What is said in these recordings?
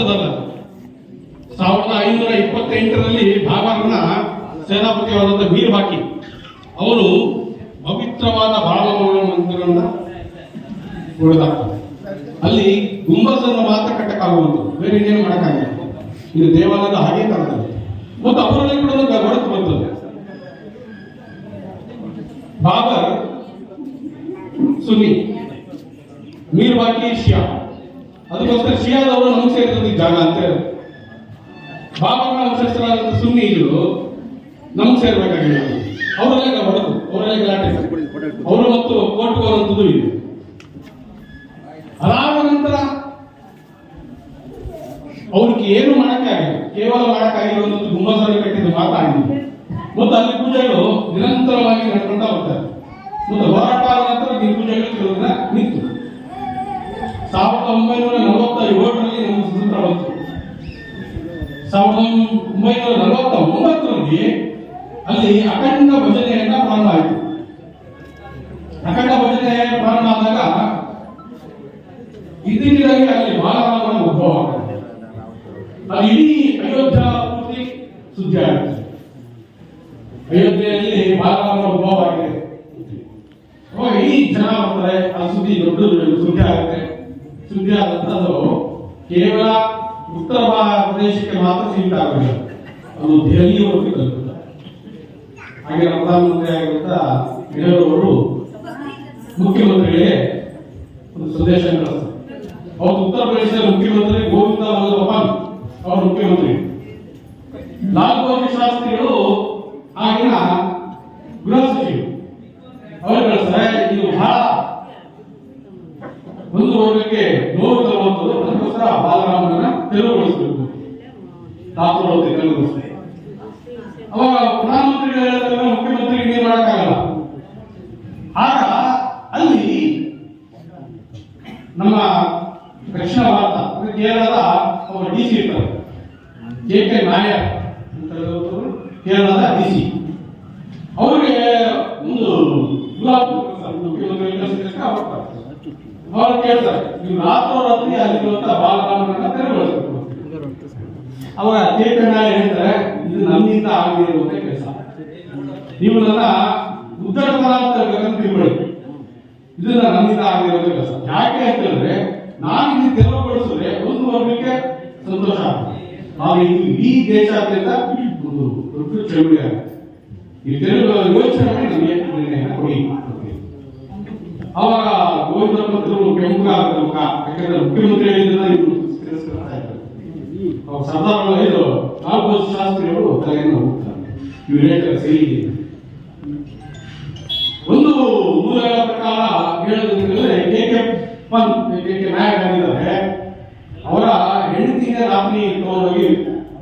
ಇರುವಂತದ್ದಲ್ಲ ಸಾವಿರದ ಐನೂರ ಇಪ್ಪತ್ತೆಂಟರಲ್ಲಿ ಬಾಬರನ್ನ ಸೇನಾಪತಿಯಾದಂಥ ಮೀರ್ ಬಾಕಿ, ಅವರು ಪವಿತ್ರವಾದ ಬಾಳಮೌಳ ಮಂದಿರವನ್ನ ಹೊಡೆದಾಕ್ತಾರೆ ಅಲ್ಲಿ ಗುಂಬಸನ್ನು ಮಾತ್ರ ಕಟ್ಟಕ್ಕಾಗುವಂಥದ್ದು. ಬೇರೆ ಇನ್ನೇನು ಮಾಡಕ್ಕಾಗಿಲ್ಲ. ಇದು ದೇವಾಲಯದ ಹಾಗೆ ಕಾಣ್ತದೆ. ಮತ್ತು ಅವರಲ್ಲಿ ಕೂಡ ಹೊರತು ಬರ್ತದೆ ಬಾಬರ್ ಸುನ್ನಿ ಮೀರ್ ಬಾಕಿ ಸುನ್ನಿ ಇದ್ರು, ನಮ್ಗೆ ಸೇರ್ಬೇಕಾಗಿಲ್ಲ. ಅವರೆಲ್ಲ ಹೊಡೆದು ಅವರೆಲ್ಲ ಗಲಾಟೆ ಅವರು ಮತ್ತು ಕೋರ್ಟ್ ಹೋಗುವಂಥದ್ದು ಇದೆ. ಅದಾದ ನಂತರ ಅವ್ರಿಗೆ ಏನು ಮಾಡಕ್ಕಾಗಿಲ್ಲ, ಕೇವಲ ಮಾಡಕ್ಕಾಗಿರುವಂಥದ್ದು ಗುಂಬಸರಿ ಕಟ್ಟಿದ್ದು ಆಗಿದೆ ಮತ್ತು ಅಲ್ಲಿ ಪೂಜೆಗಳು ನಿರಂತರವಾಗಿ ನಡ್ಕೊಂಡ ಹೋಗ್ತಾರೆ ಮತ್ತು ಹೋರಾಟ ನಂತರ ಈ ಪೂಜೆಗಳು ಕೆಲವು ದಿನ ನಿಂತು. ಸಾವಿರದ ಒಂಬೈನೂರ ನಲವತ್ತ ಏಳರಲ್ಲಿ ನಮ್ಮ ಸ್ವತಂತ್ರ ಬಂತು. ಸಾವಿರದ ಒಂಬೈನೂರ ನಲವತ್ತ ಒಂಬತ್ತರಲ್ಲಿ ಅಲ್ಲಿ ಅಖಂಡ ಭಜನೆಯನ್ನ ಪ್ರಾರಂಭ ಆಯಿತು ಅಖಂಡ ಭಜನೆ ಪ್ರಾರಂಭ ಆದಾಗ ಇತ್ತೀಚೆಗಾಗಿ ಅಲ್ಲಿ ಬಾಲರಾಮನ ಉದ್ಭವ ಆಗ್ತದೆ ಅದು ಇಡೀ ಅಯೋಧ್ಯ ಪೂರ್ತಿ ಸುದ್ದಿ ಆಗುತ್ತೆ ಅಯೋಧ್ಯೆಯಲ್ಲಿ ಬಾಲರಾಮನ ಉದ್ಭವ ಆಗಿದೆ ಅವಾಗ ಇಡೀ ಜನ ಬರ್ತಾರೆ ಆ ಸುದ್ದಿ ದೊಡ್ಡ ಸುದ್ದಿ ಆಗುತ್ತೆ ಸುದ್ದಿ ಆದಂತ ಅದು ಕೇವಲ ಉತ್ತರ ಭಾ- ಪ್ರದೇಶಕ್ಕೆ ಮಾತ್ರ ಸೀಮಿತ ಆಗಬೇಕು ಅದು ದೆಹಲಿಯವರೆಗೆ ತಲುಪುತ್ತೆ ಹಾಗೆ ಪ್ರಧಾನಮಂತ್ರಿ ಆಗಿರುವಂತ ಅವರು ಮುಖ್ಯಮಂತ್ರಿಗಳಿಗೆ ಒಂದು ಸಂದೇಶ ಅವರು ಉತ್ತರ ಪ್ರದೇಶದ ಮುಖ್ಯಮಂತ್ರಿ ಗೋವಿಂದ ವಲ್ಲಭ ಅವರು ಮುಖ್ಯಮಂತ್ರಿ. ಲಾಲ್ ಬಹದ್ದೂರ್ ಶಾಸ್ತ್ರಿಗಳು ಆಗಿನ ಗೃಹ ಸಚಿವರು. ಅವರು ಕಳಿಸ್ತಾರೆ ಇದು ಬಹಳ ಒಂದು ವರ್ಗಕ್ಕೆ ನೋವು ತರುವಂಥದ್ದು ಅದಕ್ಕೋಸ್ಕರ ಬಾಲರಾಮನ ತೆರವುಗೊಳಿಸಬೇಕು. ತಾತ್ಪರ್ಯ ತೆರವುಗೊಳಿಸ್ತಾರೆ ಅವಾಗ ಪ್ರಧಾನಮಂತ್ರಿಗಳು ಮುಖ್ಯಮಂತ್ರಿಗೆ ಮುಖ್ಯಮಂತ್ರಿ ಏನು ಮಾಡಕ್ಕಾಗಲ್ಲ. ಆಗ ಅಲ್ಲಿ ನಮ್ಮ ದಕ್ಷಿಣ ಭಾರತ ಕೇರಳದ ಅವರು ಡಿ ಸಿ ಇರ್ತಾರೆ. ಕೆ ಕೆ ನಾಯರ್ ಕೇರಳದ ಡಿ ಸಿ. ಅವರಿಗೆ ಒಂದು ಮುಖ್ಯಮಂತ್ರಿ ಅವ್ರು ಕೇಳ್ತಾರೆ, ನೀವು ರಾತ್ರೋರಾತ್ರಿ ಅಲ್ಲಿರುವಂತ ಬಾಲರಾಮನನ್ನ ತೆರವುಗೊಳಿಸಬೇಕು ಅವಾಗ ಕೆ ಕೆ ನಾಯರ್ ಹೇಳ್ತಾರೆ ಇದು ನನ್ನಿಂದ ಆಗದಿರುವಂತ ಕೆಲಸ ನೀವು ನನ್ನ ಉತ್ತರತರ ಅಂತ ಇದನ್ನ ನನ್ನಿಂದ ಆಗಿರೋದು ಕೆಲಸ ಯಾಕೆ ಅಂತ ಹೇಳಿದ್ರೆ ನಾನು ಇಲ್ಲಿ ತೆರವುಗೊಳಿಸಿದ್ರೆ ಒಂದು ವರ್ಗಕ್ಕೆ ಸಂತೋಷ ಆಗ್ತದೆ. ಈ ದೇಶಾದ್ಯಂತ ಒಂದು ದೊಡ್ಡ ಚಳುವಳಿ ಆಗುತ್ತೆ. ಈ ತೆರವು ಯೋಚನೆ ನಮಗೆ ನಿರ್ಣಯ ಕೊಡಿ ಅವಾಗ ಗೋವಿಂದ ಪತ್ರಗಳು ಕೆಂಪು ಆಗ್ತದೆ ಮುಖ. ಯಾಕಂದ್ರೆ ಮುಖ್ಯಮಂತ್ರಿ ಹೇಳಿದ್ರೆ ಇವರು ತಿರಸ್ಕರಿಸ್ತಾ ಇದ್ದಾರೆ ಅವಾಗ ಸರ್ದಾರ್ ಇದು ನಾಲ್ಕು ಶಾಸ್ತ್ರಿಗಳು ತಲೆಯನ್ನು ಹೋಗ್ತಾರೆ ಇವ್ರು ಹೇಳ್ತಾರೆ ಸರಿ. ಇದೆ ಒಂದು ಮೂಲಗಳ ಪ್ರಕಾರ ಹೇಳೋದಂದ್ರೆ K K Pant K K ಅವರ ಹೆಂಡತಿಗೆ ರಾತ್ರಿ ತಗೊಂಡೋಗಿ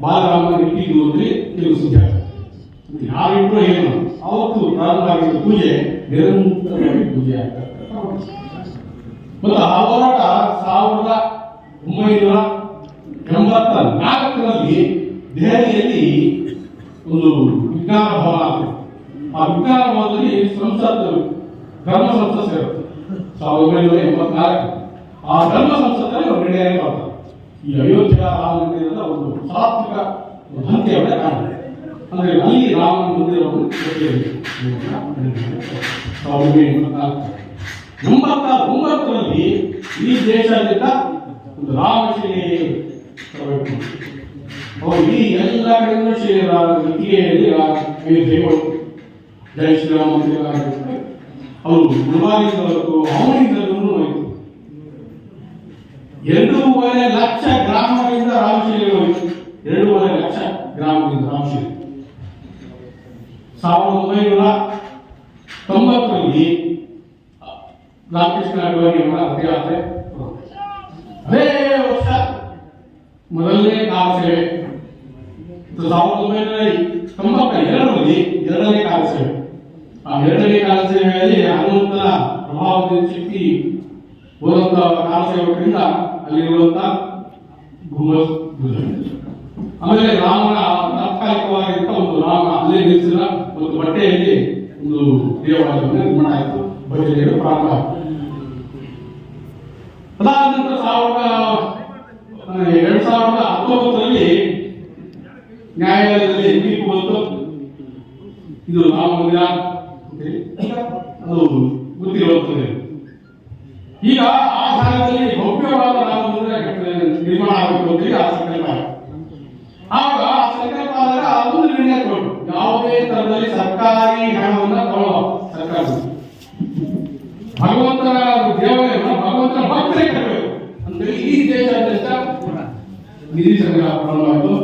ಬಾಲರಾಮನ ಇಟ್ಟಿದ್ದು ಅಂದ್ರೆ ಕೆಲವು ಸುದ್ದಿ. ಯಾರಿಟ್ರು ಏನು? ಅವತ್ತು ಪ್ರಾರಂಭ ಆಗಿದ್ದ ಪೂಜೆ ನಿರಂತರವಾಗಿ ಪೂಜೆ ಆಗ್ತದೆ ಮತ್ತು ಆ ಹೋರಾಟ ಸಾವಿರದ ಒಂಬೈನೂರ ಎಂಬತ್ತ ನಾಲ್ಕರಲ್ಲಿ ದೆಹಲಿಯಲ್ಲಿ ಒಂದು ವಿಜ್ಞಾನ ಭವನ ಆ ವಿಜ್ಞಾನ ಭವನದಲ್ಲಿ ಸಂಸತ್ತು ಧರ್ಮ ಸಂಸತ್ ಸೇರುತ್ತೆ ಸಾವಿರದ ಒಂಬೈನೂರ ಎಂಬತ್ನಾಲ್ಕು ಆ ಧರ್ಮ ಸಂಸತ್ತಲ್ಲಿ ಒಂದು ನಿರ್ಣಯ ಮಾಡ್ತಾರೆ. ಈ ಅಯೋಧ್ಯ ರಾಮ ಮಂದಿರದ ಒಂದು ಸಾತ್ವಿಕ ಒಂದು ಕಾಣುತ್ತೆ ಅಂದ್ರೆ ಅಲ್ಲಿ ರಾಮ ಮಂದಿರವನ್ನು ಸಾವಿರದ ಎಂಬತ್ನಾಲ್ಕು ಎಂಬತ್ತ ಒಂಬತ್ತರಲ್ಲಿ ಈ ದೇಶಾದ್ಯಂತ ಒಂದು ರಾಮಶಿಲೆ ಅವರು ಈ ಎಲ್ಲ ಕಡೆಯಿಂದ ಶ್ರೀರಾಮ ವಿದ್ಯೆಯಲ್ಲಿ ಅಯೋಧ್ಯೆಗೆ ಹೋಗ್ತಾರೆ ಜೈ ಶ್ರೀರಾಮ. ಅವರು ಗುರುವಾರಿಂದವರೆಗೂ, ಅವನಿಂದಲೂ ಹೋಯಿತು. ಎರಡೂವರೆ ಲಕ್ಷ ಗ್ರಾಮಗಳಿಂದ ರಾಮಶಿಲೆ ಹೋಯಿತು. ಎರಡೂವರೆ ಲಕ್ಷ ಗ್ರಾಮದಿಂದ ರಾಮಶಿಲೆ ಸಾವಿರದ ಒಂಬೈನೂರ ತೊಂಬತ್ತರಲ್ಲಿ, ರಾಮಕೃಷ್ಣ ಅಡ್ವಾಣಿ ಅವರ ರಥಯಾತ್ರೆ ಅದೇ ವರ್ಷ ಮೊದಲನೇ ಕಾಲ ಸೇವೆ ಸಾವಿರದ ಒಂಬೈನೂರ ತೊಂಬತ್ತ ಎರಡರಲ್ಲಿ ಎರಡನೇ ಕಾಲಸೇವೆ ಆ ಎರಡನೇ ಕಾಲಸೇವೆಯಲ್ಲಿ ಹನುಮಂತನ ಪ್ರಭಾವದ ಶಕ್ತಿ ಹೋದಂತ ಕಾಲಸೇವಕರಿಂದ ಅಲ್ಲಿರುವಂತ. ಆಮೇಲೆ ರಾಮನ ತಾತ್ಕಾಲಿಕವಾಗಿದ್ದ ಒಂದು ರಾಮ ಅಲ್ಲೇ ನಿಲ್ಲಿಸಿದ ಒಂದು ಬಟ್ಟೆಯಲ್ಲಿ ಒಂದು ದೇವಾಲಯ ನಿರ್ಮಾಣ ಆಯಿತು. ಭಜನೆಗಳು ಪ್ರಾರಂಭ ಆಯಿತು. ಅದಾದ ನಂತರ ಸಾವಿರದ ಎರಡ್ ಸಾವಿರದ ನ್ಯಾಯಾಲಯದಲ್ಲಿ ತೀರ್ಪು ಬಂತು ಇದು ನಾವು ಅದು ಗೊತ್ತಿರುವಂತದ್ದು ಈಗ ಆ ಕಾಲದಲ್ಲಿ ಭವ್ಯವಾದ ರಾಮ ಮಂದಿರ ಕಟ್ಟಡ- ನಿರ್ಮಾಣ ಆಗಬೇಕು ಅಂತೇಳಿ ಆ ಸಂಕಲ್ಪ ಆಯ್ತು. ಆಗ ಆ ಸಂಕಲ್ಪ ಆದಾಗ ಅದೊಂದು ನಿರ್ಣಯ ತಗೊಂಡು ಯಾವುದೇ ತರದಲ್ಲಿ ಸರ್ಕಾರಿ ಹಣವನ್ನ ತಗೊಳ್ಳೋ ಸರ್ಕಾರ ಭಗವಂತನ ದೇವಾಲಯವನ್ನು ಭಗವಂತನ ಭಕ್ತರೇ ಕಟ್ಟಬೇಕು ಅಂತೇಳಿ ಈ ದೇಶಾದ್ಯಂತ ನಿಧಿ ಸಂಗ್ರಹ ಪ್ರಾರಂಭವಾಯಿತು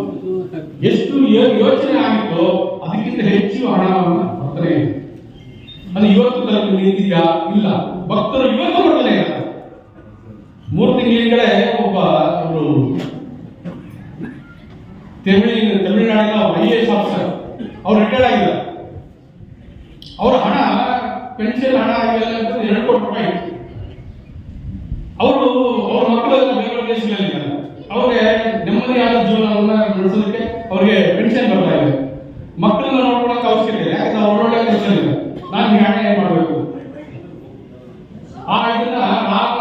ಎಷ್ಟು ಯೋ- ಯೋಚನೆ ಆಗಿತ್ತು, ಅದಕ್ಕಿಂತ ಹೆಚ್ಚು ಹಣವನ್ನು ಭಕ್ತರೇ ಅದು ಇವತ್ತು ತನಕ ನಿಂತಿದ್ಯಾ ಇಲ್ಲ. ಭಕ್ತರು ಇವತ್ತು ಇಲ್ಲ ಮೂರು ತಿಂಗಳ ಹಿಂದೆ ಒಬ್ಬ ಅವರು ತಮಿಳಿನ ತಮಿಳುನಾಡಿನ ಐ ಎಸ್ ಆಫೀಸರ್ ಅವ್ರು ರಿಟೈರ್ಡ್ ಆಗಿದ್ದಾರೆ. ಅವರ ಹಣ, ಪೆನ್ಷನ್ ಹಣ ಆಗಿಲ್ಲ ಅಂತ ಎರಡು ಕೋಟಿ ರೂಪಾಯಿ. ಅವರು, ಅವ್ರ ಮಕ್ಕಳೆಲ್ಲ ಬೇರೆ ದೇಶಗಳಲ್ಲಿ ಅವ್ರಿಗೆ ನೆಮ್ಮದಿಯಾದ ಜೀವನವನ್ನು ನಡೆಸೋದಕ್ಕೆ ಅವ್ರಿಗೆ ಪೆನ್ಷನ್ ಬರ್ತಾ ಇದೆ. ಮಕ್ಕಳನ್ನ ನೋಡ್ಕೊಳಕ್ಕೆ ಅವಶ್ಯಕತೆ ಇದೆ ಯಾಕಂದ್ರೆ ಅವ್ರೊಳ್ಳೆ ಪೆನ್ಷನ್ ಇಲ್ಲ. ನಾನು ಹಣ ಏನ್ ಮಾಡ್ಬೇಕು? ಆ ಇದನ್ನ ರಾಮ,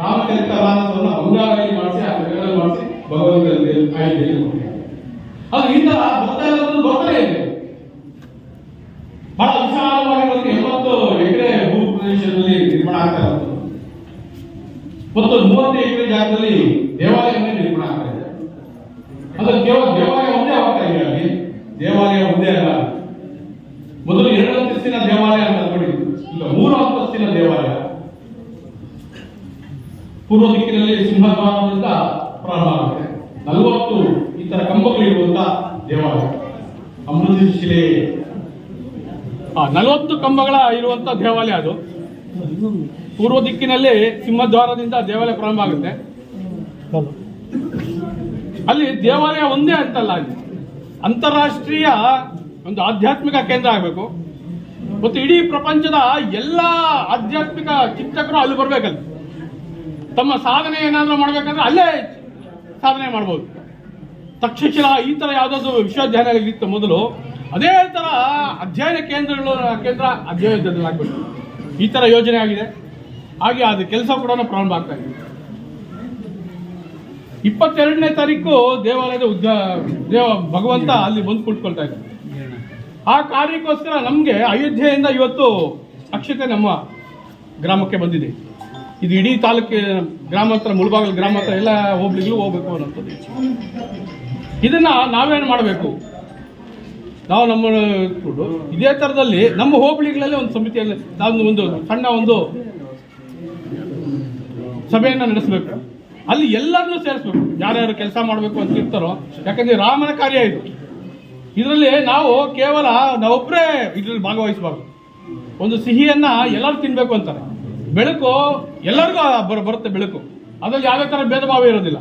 ರಾಮಚರಿತ ಮಾನಸವನ್ನು ಬಂಗಾರಲ್ಲಿ ಮಾಡಿಸಿ, ಆ ಕನ್ನಡದಲ್ಲಿ ಮಾಡಿಸಿ ಭಗವಂತನಲ್ಲಿ ಕೊಟ್ಟಿದ್ದಾರೆ. ಅದು ಇಂತ ಬರ್ತಾ ಇರೋದು ಬರ್ತಾನೆ ಇದೆ. ಬಹಳ ವಿಶಾಲವಾಗಿರೋದು ಎಂಬತ್ತು ಎಕರೆ ಭೂ ಪ್ರದೇಶದಲ್ಲಿ ನಿರ್ಮಾಣ ಆಗ್ತಾ ಇರೋದು. ಮತ್ತು ಮೂವತ್ತು ಎಕರೆ ಜಾಗದಲ್ಲಿ ದೇವಾಲಯವನ್ನೇ ನಿರ್ಮಾಣ ಆಗ್ತಾ ಇದೆ. ಅದು ಕೇವಲ ದೇವಾಲಯ ಒಂದೇ ಆಗ್ತಾ ಇದೆ ಅಲ್ಲಿ ದೇವಾಲಯ ಒಂದೇ ಅಲ್ಲ ಮೊದಲು ಎರಡು ಅಂತಸ್ತಿನ ದೇವಾಲಯ ಅಂತ ಅನ್ಕೊಂಡಿದ್ದು ಈಗ ಮೂರು ಅಂತಸ್ತಿನ ದೇವಾಲಯ ಪೂರ್ವ ದಿಕ್ಕಿನಲ್ಲಿ ಸಿಂಹದ್ವಾರದಿಂದ ಪ್ರಾರಂಭ ಆಗುತ್ತೆ. ನಲವತ್ತು ಈ ತರ ದೇವಾಲಯ. ಅಮೃತ ಶಿಲೆ. ನಲವತ್ತು ಕಂಬಗಳ ಇರುವಂತ ದೇವಾಲಯ ಅದು. ಪೂರ್ವ ದಿಕ್ಕಿನಲ್ಲಿ ಸಿಂಹದ್ವಾರದಿಂದ ದೇವಾಲಯ ಪ್ರಾರಂಭ ಆಗುತ್ತೆ. ಅಲ್ಲಿ ದೇವಾಲಯ ಒಂದೇ ಅಂತಲ್ಲ ಅಲ್ಲಿ. ಅಂತಾರಾಷ್ಟ್ರೀಯ ಒಂದು ಆಧ್ಯಾತ್ಮಿಕ ಕೇಂದ್ರ ಆಗಬೇಕು. ಮತ್ತು ಇಡೀ ಪ್ರಪಂಚದ ಎಲ್ಲ ಆಧ್ಯಾತ್ಮಿಕ ಚಿಂತಕರು ಅಲ್ಲಿ ಬರ್ಬೇಕಲ್ಲಿ. ತಮ್ಮ ಸಾಧನೆ ಏನಾದರೂ ಮಾಡಬೇಕಂದ್ರೆ ಅಲ್ಲೇ ಸಾಧನೆ ಮಾಡ್ಬೋದು. ತಕ್ಷಶಿಲಾ ಈ ತರ ಯಾವುದಾದ್ರು ವಿಶ್ವವಿದ್ಯಾಲಯಗಳಿತ್ತು ಮೊದಲು ಅದೇ ತರ ಅಧ್ಯಯನ ಕೇಂದ್ರಗಳು, ಕೇಂದ್ರ ಅಧ್ಯಯನದಲ್ಲಿ ಆಗ್ಬೇಕು. ಈ ತರ ಯೋಜನೆ ಆಗಿದೆ. ಹಾಗೆ ಅದು ಕೆಲಸ ಕೂಡ ಪ್ರಾರಂಭ ಆಗ್ತಾ ಇದೆ. ಇಪ್ಪತ್ತೆರಡನೇ ತಾರೀಕು ದೇವಾಲಯದ ಉದ್ದ ದೇವ ಭಗವಂತ ಅಲ್ಲಿ ಬಂದು ಕುಳಿತುಕೊಳ್ತಾ ಇದ್ದಾರೆ. ಆ ಕಾರ್ಯಕ್ಕೋಸ್ಕರ ನಮಗೆ ಅಯೋಧ್ಯೆಯಿಂದ ಇವತ್ತು ಅಕ್ಷತೆ ನಮ್ಮ ಗ್ರಾಮಕ್ಕೆ ಬಂದಿದೆ. ಇದು ಇಡೀ ತಾಲೂಕಿನ ಗ್ರಾಮಾಂತರ ಮುಳಬಾಗಲು ಗ್ರಾಮಾಂತರ ಎಲ್ಲ ಹೋಗ್ಲಿಗಳು ಹೋಗ್ಬೇಕು ಅನ್ನೋದು ಇದನ್ನ ನಾವೇನು ಮಾಡಬೇಕು? ನಾವು ನಮ್ಮ ಇದೇ ಥರದಲ್ಲಿ ನಮ್ಮ ಹೋಬಳಿಗಳಲ್ಲಿ ಒಂದು ಸಮಿತಿಯಲ್ಲಿ ನಾವು ಒಂದು ಸಣ್ಣ ಒಂದು ಸಭೆಯನ್ನು ನಡೆಸಬೇಕು. ಅಲ್ಲಿ ಎಲ್ಲರನ್ನೂ ಸೇರಿಸ್ಬೇಕು. ಯಾರ್ಯಾರು ಕೆಲಸ ಮಾಡಬೇಕು ಅಂತ ಇರ್ತಾರೋ, ಯಾಕಂದ್ರೆ ರಾಮನ ಕಾರ್ಯ ಇದು. ಇದರಲ್ಲಿ ನಾವು ಕೇವಲ ನಾವೊಬ್ಬರೇ ಇದರಲ್ಲಿ ಭಾಗವಹಿಸಬಾರ್ದು. ಒಂದು ಸಿಹಿಯನ್ನು ಎಲ್ಲರೂ ತಿನ್ನಬೇಕು ಅಂತಾರೆ. ಬೆಳಕು, ಎಲ್ಲರಿಗೂ ಬರ ಬರುತ್ತೆ ಬೆಳಕು. ಅದ್ರಲ್ಲಿ ಯಾವುದೇ ಥರ ಭೇದ ಭಾವ ಇರೋದಿಲ್ಲ.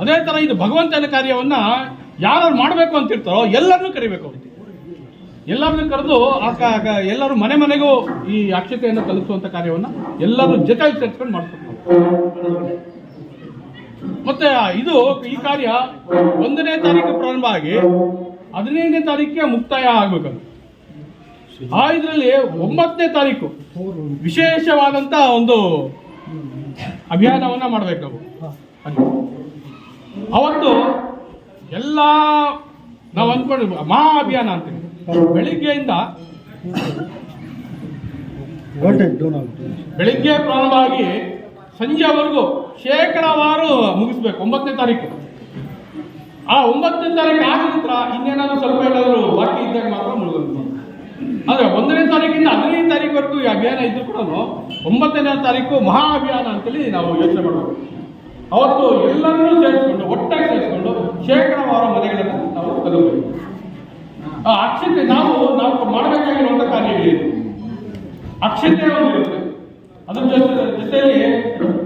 ಅದೇ ಥರ ಇದು ಭಗವಂತನ ಕಾರ್ಯವನ್ನ ಯಾರು ಮಾಡಬೇಕು ಅಂತ ಇರ್ತಾರೋ ಎಲ್ಲರನ್ನೂ ಕರಿಬೇಕು. ಎಲ್ಲರನ್ನು ಕರೆದು ಆ ಎಲ್ಲರೂ ಮನೆ ಮನೆಗೂ ಈ ಅಕ್ಷತೆಯನ್ನು ತಲುಪಿಸುವಂತ ಕಾರ್ಯವನ್ನ ಎಲ್ಲರೂ ಜೊತೆ ಸೇರಿಸ್ಕೊಂಡು ನಾವು. ಮತ್ತೆ ಇದು ಈ ಕಾರ್ಯ ಒಂದನೇ ತಾರೀಕು ಪ್ರಾರಂಭ ಆಗಿ ಹದಿನೈದನೇ ತಾರೀಕಿಗೆ ಮುಕ್ತಾಯ ಆಗ್ಬೇಕದು ಆ ಇದರಲ್ಲಿ ಒಂಬತ್ತನೇ ತಾರೀಕು. ವಿಶೇಷವಾದಂತ ಒಂದು ಅಭಿಯಾನವನ್ನ ಮಾಡ್ಬೇಕು ನಾವು. ಅವತ್ತು ಎಲ್ಲ ನಾವು ಅಂದ್ಕೊಂಡು ಮಹಾ ಅಭಿಯಾನ ಅಂತೀವಿ. ಬೆಳಿಗ್ಗೆಯಿಂದ ಬೆಳಿಗ್ಗೆ ಪ್ರಾರಂಭ ಆಗಿ ಸಂಜೆವರೆಗೂ ಶೇಕಡಾವಾರು ಮುಗಿಸ್ಬೇಕು, ಒಂಬತ್ತನೇ ತಾರೀಕು. ಆ ಒಂಬತ್ತನೇ ತಾರೀಕು ಆದ ನಂತರ ಇನ್ನೇನಾದ್ರೂ ಸ್ವಲ್ಪ ಏನಾದರೂ ಬಾಕಿ ಇದ್ದಾಗ ಮಾತ್ರ ಮುಳುಗೋದು. ಆದ್ರೆ ಒಂದನೇ ತಾರೀಕಿಂದ ಹದಿನೈದು ತಾರೀಕುವರೆಗೂ ಈ ಅಭಿಯಾನ ಇದ್ರು ಕೂಡ ಒಂಬತ್ತನೇ ತಾರೀಕು ಮಹಾ ಅಭಿಯಾನ ಅಂತೇಳಿ ನಾವು ಯೋಚನೆ ಮಾಡಬೇಕು ಅವತ್ತು ಎಲ್ಲರನ್ನೂ ಸೇರಿಸ್ಕೊಂಡು, ಒಟ್ಟಾಗಿ ಸೇರಿಸ್ಕೊಂಡು ಶೇಕಡವಾರು ಮನೆಗಳನ್ನು ನಾವು ತಲುಪಬೇಕು ಅಕ್ಷತೆ, ನಾವು ನಾವು ಮಾಡಬೇಕಾಗಿರುವಂತ ಕಾರ್ಯಗಳಿದೆ ಅಕ್ಷತೆ ಒಂದು ಇರುತ್ತೆ. ಜೊತೆ, ಜೊತೆಯಲ್ಲಿ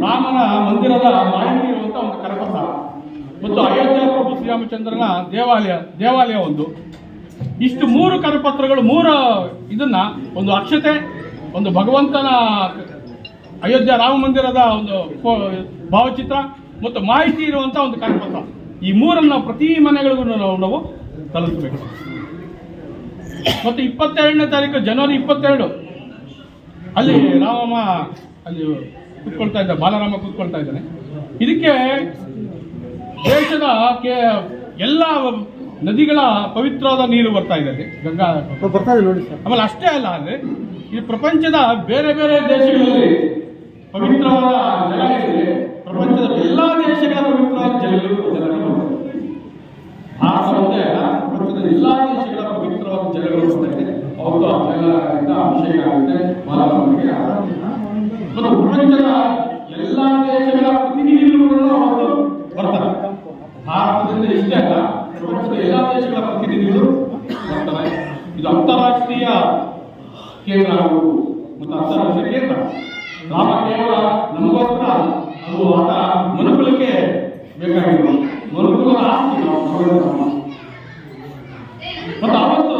ರಾಮನ ಮಂದಿರದ ಮಾಹಿತಿ ಒಂದು ಕರಪತ್ರ ಮತ್ತು ಅಯೋಧ್ಯ ಪ್ರಭು ಶ್ರೀರಾಮಚಂದ್ರನ ದೇವಾಲಯ ದೇವಾಲಯ ಒಂದು. ಇಷ್ಟು ಮೂರು ಕರಪತ್ರಗಳು, ಮೂರು ಇದನ್ನ, ಒಂದು ಅಕ್ಷತೆ, ಒಂದು ಭಗವಂತನ ಅಯೋಧ್ಯ ರಾಮ ಮಂದಿರದ ಒಂದು ಭಾವಚಿತ್ರ ಮತ್ತು ಮಾಹಿತಿ ಇರುವಂಥ ಒಂದು ಕರಪತ್ರ. ಈ ಮೂರನ್ನ ಪ್ರತಿ ಮನೆಗಳಿಗೂ ನಾವು ನಾವು ತಲುಪಬೇಕು. ಮತ್ತು ಇಪ್ಪತ್ತೆರಡನೇ ತಾರೀಕು, ಜನವರಿ ಇಪ್ಪತ್ತೆರಡು. ಅಲ್ಲಿ ರಾಮಮ್ಮ, ಅಲ್ಲಿ ಕೂತ್ಕೊಳ್ತಾ ಇದ್ದ, ಬಾಲರಾಮ ಕೂತ್ಕೊಳ್ತಾ ಇದ್ದಾನೆ. ಇದಕ್ಕೆ ದೇಶದ ಕೆ, ಎಲ್ಲ ನದಿಗಳ ಪವಿತ್ರವಾದ ನೀರು ಬರ್ತಾ ಇದೆ ಅಲ್ಲಿ ಗಂಗಾ ಬರ್ತಾ ಇದೆ ನೋಡಿ ಸರ್. ಆಮೇಲೆ ಅಷ್ಟೇ ಅಲ್ಲ ಅಲ್ಲಿ ಈ ಪ್ರಪಂಚದ ಬೇರೆ ಬೇರೆ ದೇಶಗಳಲ್ಲಿ ಪವಿತ್ರವಾದ ಜಲ ಇದೆ. ಪ್ರಪಂಚದ ಎಲ್ಲಾ ದೇಶಗಳ ಪವಿತ್ರವಾದ ಜಲಗಳು ಆ ಅಲ್ಲ ಪ್ರಪಂಚದ ಎಲ್ಲಾ ದೇಶಗಳ ಪವಿತ್ರವಾದ ಜಲಗಳು ಬರ್ತಾ ಇದೆ ಅವತ್ತು ಆ ಜಲದಿಂದ ಅಭಿಷೇಕ ಆಗುತ್ತೆ ಮತ್ತು ಪ್ರಪಂಚದ ಎಲ್ಲಾ ದೇಶಗಳ ಪ್ರತಿನಿಧಿಗಳು ಕೂಡ ಅವತ್ತು ಬರ್ತಾರೆ ಭಾರತದಿಂದ ಇಷ್ಟೇ ಅಲ್ಲ ಪ್ರಪಂಚದ ಎಲ್ಲಾ ದೇಶಗಳ ಪ್ರತಿನಿಧಿಗಳು ಬರ್ತಾರೆ ಇದು ಅಂತಾರಾಷ್ಟ್ರೀಯ ಕೇಂದ್ರ ಆಗಬೇಕು ಮತ್ತು ಅಂತಾರಾಷ್ಟ್ರೀಯ ಕೇಂದ್ರ ರಾಮ ಕೇವಲ ನಮಗೋಸ್ಕರ ಅದು ಆತ ಮನುಕುಲಕ್ಕೆ ಬೇಕಾಗಿತ್ತು ಮನುಕುಲದ ಆಸ್ತಿ ನಾವು ಭಗವಂತ ನಮ್ಮ. ಮತ್ತು ಅವತ್ತು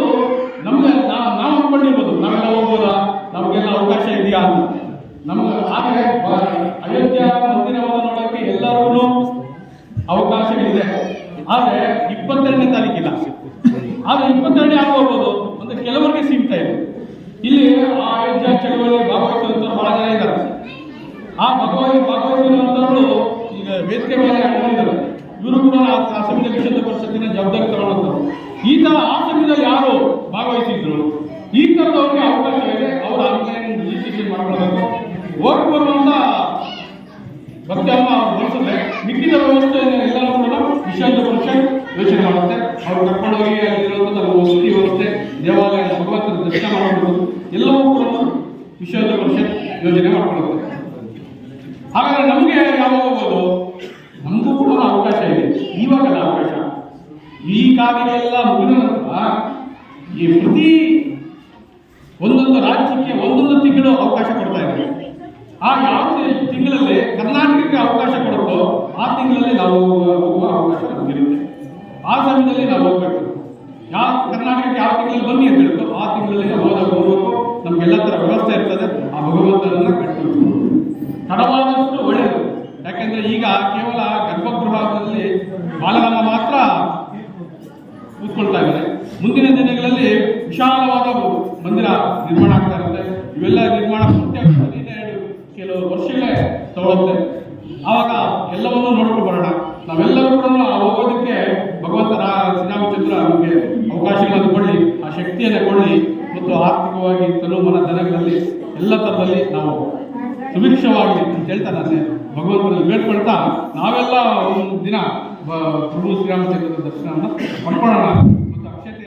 ನಮ್ಗೆ ನಾವು ನಾವು ಅಂದ್ಕೊಂಡಿರ್ಬೋದು ನಾವೆಲ್ಲ ಹೋಗ್ಬೋದಾ ನಮಗೆಲ್ಲ ಅವಕಾಶ ಇದೆಯಾ ಅಂತ ನಮ್ಗೆ ಆದರೆ ಅಯೋಧ್ಯ ಮಂದಿರವನ್ನು ನೋಡೋಕ್ಕೆ ಎಲ್ಲರಿಗೂ ಅವಕಾಶಗಳಿದೆ ಆದರೆ ಇಪ್ಪತ್ತೆರಡನೇ ತಾರೀಕಿಲ್ಲ ಆದರೆ ಇಪ್ಪತ್ತೆರಡನೇ ಆಗೋಗ್ಬೋದು ಒಂದು ಕೆಲವರಿಗೆ ಸೀಮಿತ ಇದೆ ಇಲ್ಲಿ ಆ ಅಯೋಧ್ಯ ಚಳವಳಿ ಭಾಗವಹಿಸುವಂಥವ್ರು ಬಹಳ ಜನ ಇದ್ದಾರೆ ಆ ಭಾಗವಹಿ ಭಾಗವಹಿಸುವಂಥವ್ರು ಈಗ ವೇದಿಕೆ ಮೇಲೆ ಹಾಕೊಂಡಿದ್ದಾರೆ. ಇವರು ಕೂಡ ಆ ಸಮಿತಿ ವಿಶ್ವ ಪರಿಷತ್ತಿನ ಜವಾಬ್ದಾರಿ ತಗೊಂಡಿದ್ದಾರೆ ಈ ತರ ಆ ಸಮಯದಲ್ಲಿ ಯಾರು ಭಾಗವಹಿಸಿದ್ರು? ಈ ತರದವ್ರಿಗೆ ಅವಕಾಶ ಇದೆ. ಅವರು ಆನ್ಲೈನ್ ರಿಜಿಸ್ಟ್ರೇಷನ್ ಮಾಡ್ಕೊಳ್ಬೇಕು. ಓಟ್ ಬರುವಂತ ಭಕ್ತಿಯನ್ನ ಅವ್ರು ಬಳಸಿದ್ರೆ ಮಿಕ್ಕಿದ ವ್ಯವಸ್ಥೆ ಎಲ್ಲರೂ ಕೂಡ ವಿಶೇಷ ಪರಿಷತ್ ಯೋಚನೆ ಮಾಡುತ್ತೆ. ಅವ್ರು ಕರ್ಕೊಂಡೋಗಿ ಅಲ್ಲಿರುವಂತಹ ವಸತಿ ವ್ಯವಸ್ಥೆ, ದೇವಾಲಯ, ಭಗವಂತನ ದರ್ಶನ ಮಾಡಬಹುದು ಎಲ್ಲವೂ ಕೂಡ ವಿಶೇಷ ಪರಿಷತ್ ಯೋಜನೆ ಮಾಡ್ಕೊಳ್ಬೇಕು. ಹಾಗಾದ್ರೆ ನಮಗೆ ಹೋಗೋದು ನಮಗೂ ಕೂಡ ಅವಕಾಶ ಇದೆ. ಇವಾಗದ ಅವಕಾಶ. ಈ ಎಲ್ಲ ಮುಗಿದ ನಂತರ ಈ ಪ್ರತಿ ಒಂದೊಂದು ರಾಜ್ಯಕ್ಕೆ ಒಂದೊಂದು ತಿಂಗಳು ಅವಕಾಶ ಕೊಡ್ತಾ ಇದ್ದಾರೆ. ಆ ಯಾವ ತಿಂಗಳಲ್ಲಿ ಕರ್ನಾಟಕಕ್ಕೆ ಅವಕಾಶ ಕೊಡುತ್ತೋ ಆ ತಿಂಗಳಲ್ಲಿ ನಾವು ಹೋಗುವ ಅವಕಾಶ ನಮಗಿರುತ್ತೆ ಆ ಸಮಯದಲ್ಲಿ ನಾವು ಹೋಗ್ಬೇಕು. ಯಾವ ಕರ್ನಾಟಕಕ್ಕೆ ಯಾವ ತಿಂಗಳಲ್ಲಿ ಬನ್ನಿ ಅಂತ ಹೇಳ್ತೋ ಆ ತಿಂಗಳಲ್ಲಿ ಹೋದಾಗ ಹೋಗಬೇಕು ನಮ್ಗೆಲ್ಲ ಥರ ವ್ಯವಸ್ಥೆ ಇರ್ತದೆ. ಆ ಭಗವಂತನನ್ನ ಕಟ್ಟಬೇಕು ತಡವಾದಷ್ಟು ಒಳ್ಳೆಯದು ಈಗ ಕೇವಲ ಗರ್ಭಗೃಹದಲ್ಲಿ ಬಾಲರಾಮ ಮಾತ್ರ ಕೂತ್ಕೊಳ್ತಾ ಇದೆ ಮುಂದಿನ ದಿನಗಳಲ್ಲಿ ವಿಶಾಲವಾದ ಮಂದಿರ ನಿರ್ಮಾಣ ಆಗ್ತಾ ಇರುತ್ತೆ. ಇವೆಲ್ಲ ನಿರ್ಮಾಣ ಪೂರ್ತಿ ಕೆಲವು ವರ್ಷಗಳೇ ತಗೊಳುತ್ತೆ. ಆವಾಗ ಎಲ್ಲವನ್ನೂ ನೋಡ್ಕೊಂಡು ಬರೋಣ. ನಾವೆಲ್ಲರೂ ಕೂಡ ಹೋಗೋದಕ್ಕೆ ಭಗವಂತ ರಾ- ಶ್ರೀರಾಮಚಂದ್ರ ನಮಗೆ ಅವಕಾಶಗಳನ್ನು ಕೊಡಲಿ, ಆ ಶಕ್ತಿಯನ್ನು ಕೊಡಲಿ ಮತ್ತು ಆರ್ಥಿಕವಾಗಿ ತನು ಮನ ಧನಗಳಲ್ಲಿ ಎಲ್ಲ ಥರದಲ್ಲಿ ನಾವು ಸುಭಿಕ್ಷವಾಗಿ ಅಂತ ಹೇಳ್ತಾ ನಾನು ಭಗವಂತನಲ್ಲಿ ಮಾಡ್ತಾ ನಾವೆಲ್ಲ ಒಂದು ದಿನ ಪ್ರಭು ಶ್ರೀರಾಮಚಂದ್ರನ ದರ್ಶನವನ್ನು ಮಾಡ್ಕೊಳ್ಳೋಣ